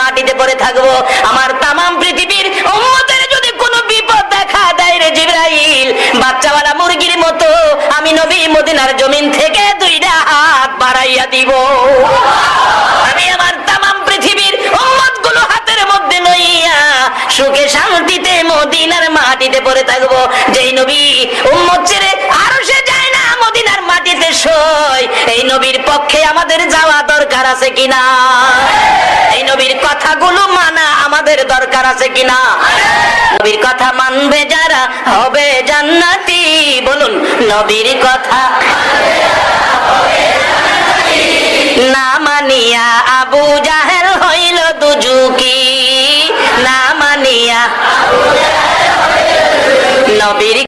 মাটিতে পড়ে থাকব। আমার তামাম পৃথিবীর যদি কোনো বিপদ দেখা দেয় রে জিব্রাইল, বাচ্চাওয়ালা মুরগির মতো আমি নবী মদিনার জমিন থেকে দুইটা হাত বাড়াইয়া দিব। আমি আমার তামাম পৃথিবীরগুলো হাতের মধ্যে লইয়া সুখে শান্তিতে মদিনার মাটিতে পড়ে থাকব। যেই নবী উম্মত ছেড়ে আরও সে যায় না মদিনার মাটিতে সই এই নবীর পক্ষে আমাদের যাওয়া দরকার আছে কিনা? আমাদের দরকার আছে কিনা? নবীর কথা মানবে যারা, হবে জান্নাতি। বলুন, নবীর কথা না মানিয়া আবু জাহেল হইল দুজুকি না মানিয়া নবীর